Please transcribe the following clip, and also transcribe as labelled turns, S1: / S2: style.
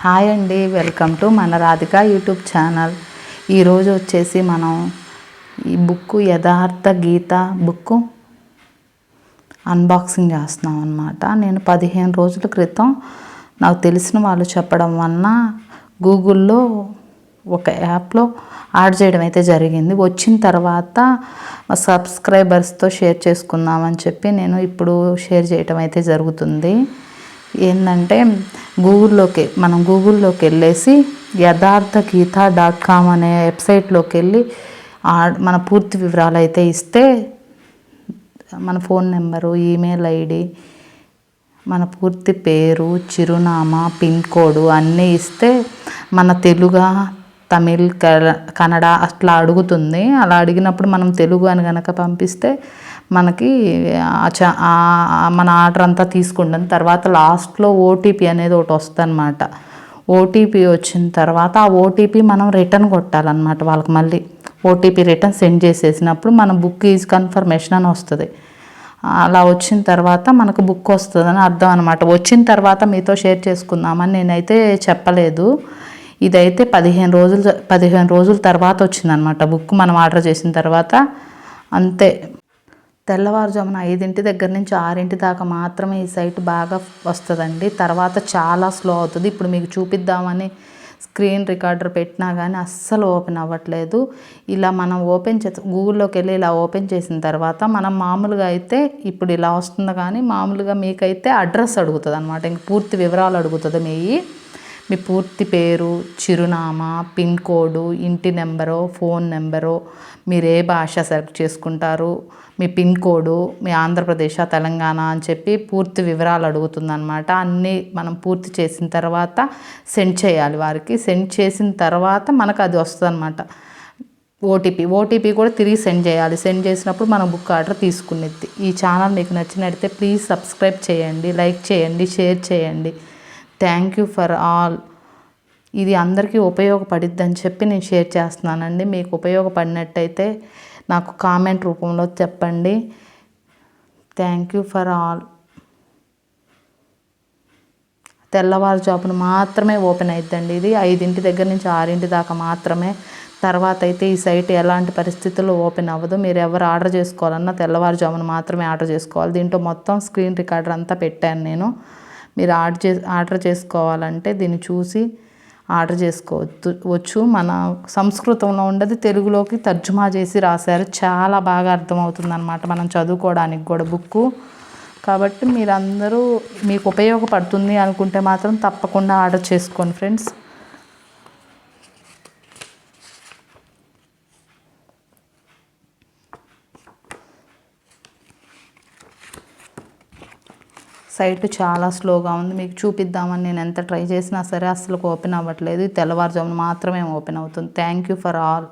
S1: Hi అండి welcome to మన Radhika YouTube channel. ఈరోజు వచ్చేసి మనం ఈ బుక్ యథార్థ గీత బుక్ అన్బాక్సింగ్ చేస్తున్నాం అనమాట నేను పదిహేను రోజుల క్రితం నాకు తెలిసిన వాళ్ళు చెప్పడం వలన గూగుల్లో ఒక యాప్లో యాడ్ చేయడం అయితే జరిగింది. వచ్చిన తర్వాత సబ్స్క్రైబర్స్తో షేర్ చేసుకుందామని చెప్పి నేను ఇప్పుడు షేర్ చేయటం అయితే జరుగుతుంది. ఏంటంటే గూగుల్లోకి మనం గూగుల్లోకి వెళ్ళేసి యథార్థ గీత డాట్ కామ్ అనే వెబ్సైట్లోకి వెళ్ళి ఆ- మన పూర్తి వివరాలు అయితే ఇస్తే మన ఫోన్ నెంబరు ఈమెయిల్ ఐడి మన పూర్తి పేరు చిరునామా పిన్ కోడ్ అన్నీ ఇస్తే మన తెలుగు తమిళ్ కన్నడ అట్లా అడుగుతుంది. అలా అడిగినప్పుడు మనం తెలుగు అని కనుక పంపిస్తే మనకి చ- మన ఆర్డర్ అంతా తీసుకుంటాం. తర్వాత లాస్ట్లో ఓటీపీ అనేది ఒకటి వస్తుంది అనమాట ఓటీపీ వచ్చిన తర్వాత ఆ ఓటీపీ మనం రిటర్న్ కొట్టాలన్నమాట వాళ్ళకి మళ్ళీ. ఓటీపీ రిటర్న్ సెండ్ చేసేసినప్పుడు మన బుక్ ఈజ్ కన్ఫర్మేషన్ అని వస్తుంది. అలా వచ్చిన తర్వాత మనకు బుక్ వస్తుందని అర్థం అనమాట వచ్చిన తర్వాత మీతో షేర్ చేసుకుందామని నేనైతే చెప్పలేదు. ఇదైతే పదిహేను రోజులు పదిహేను రోజుల తర్వాత వచ్చిందనమాట బుక్ మనం ఆర్డర్ చేసిన తర్వాత. అంతే. తెల్లవారుజామున ఐదింటి దగ్గర నుంచి ఆరింటి దాకా మాత్రమే ఈ సైట్ బాగా వస్తుందండి. తర్వాత చాలా స్లో అవుతుంది. ఇప్పుడు మీకు చూపిద్దామని స్క్రీన్ రికార్డర్ పెట్టినా కానీ అస్సలు ఓపెన్ అవ్వట్లేదు. ఇలా మనం ఓపెన్ చే గూగుల్లోకి వెళ్ళి ఇలా ఓపెన్ చేసిన తర్వాత మనం మామూలుగా అయితే ఇప్పుడు ఇలా వస్తుంది కానీ మామూలుగా మీకైతే అడ్రస్ అడుగుతుంది అనమాట ఇంక పూర్తి వివరాలు అడుగుతుంది మీ మీ పూర్తి పేరు చిరునామా పిన్ కోడు ఇంటి నెంబరు ఫోన్ నెంబరు మీరు ఏ భాష సెలెక్ట్ చేసుకుంటారు మీ పిన్ కోడు మీ ఆంధ్రప్రదేశ్ తెలంగాణ అని చెప్పి పూర్తి వివరాలు అడుగుతుందనమాట అన్నీ మనం పూర్తి చేసిన తర్వాత సెండ్ చేయాలి వారికి. సెండ్ చేసిన తర్వాత మనకు అది వస్తుంది ఓటీపీ ఓటీపీ కూడా తిరిగి సెండ్ చేయాలి. సెండ్ చేసినప్పుడు మనం బుక్ ఆర్డర్ తీసుకునేది. ఈ ఛానల్ మీకు నచ్చినట్టయితే ప్లీజ్ సబ్స్క్రైబ్ చేయండి లైక్ చేయండి షేర్ చేయండి. Thank you for all. ఇది అందరికీ ఉపయోగపడిద్దని చెప్పి నేను షేర్ చేస్తున్నానండి. మీకు ఉపయోగపడినట్టయితే నాకు కామెంట్ రూపంలో చెప్పండి. Thank you for all. తెల్లవారుజామున మాత్రమే ఓపెన్ అయిద్దండి ఇది. ఐదింటి దగ్గర నుంచి ఆరింటి దాకా మాత్రమే. తర్వాత అయితే ఈ సైట్ ఎలాంటి పరిస్థితుల్లో ఓపెన్ అవ్వదు. మీరు ఎవరు ఆర్డర్ చేసుకోవాలన్నా తెల్లవారుజామున మాత్రమే ఆర్డర్ చేసుకోవాలి. దీంట్లో మొత్తం స్క్రీన్ రికార్డర్ అంతా పెట్టాను నేను. మీరు ఆర్డర్ చే ఆర్డర్ చేసుకోవాలంటే దీన్ని చూసి ఆర్డర్ చేసుకోవచ్చు వచ్చు. మన సంస్కృతంలో ఉండదు తెలుగులోకి తర్జుమా చేసి రాశారు. చాలా బాగా అర్థమవుతుంది అనమాట మనం చదువుకోవడానికి కూడా బుక్కు. కాబట్టి మీరందరూ మీకు ఉపయోగపడుతుంది అనుకుంటే మాత్రం తప్పకుండా ఆర్డర్ చేసుకోండి ఫ్రెండ్స్. సైట్ చాలా స్లోగా ఉంది. మీకు చూపిద్దామని నేను ఎంత ట్రై చేసినా సరే అస్సలు ఓపెన్ అవ్వట్లేదు. తెల్లవారుజామున మాత్రమే ఓపెన్ అవుతుంది. Thank you for all.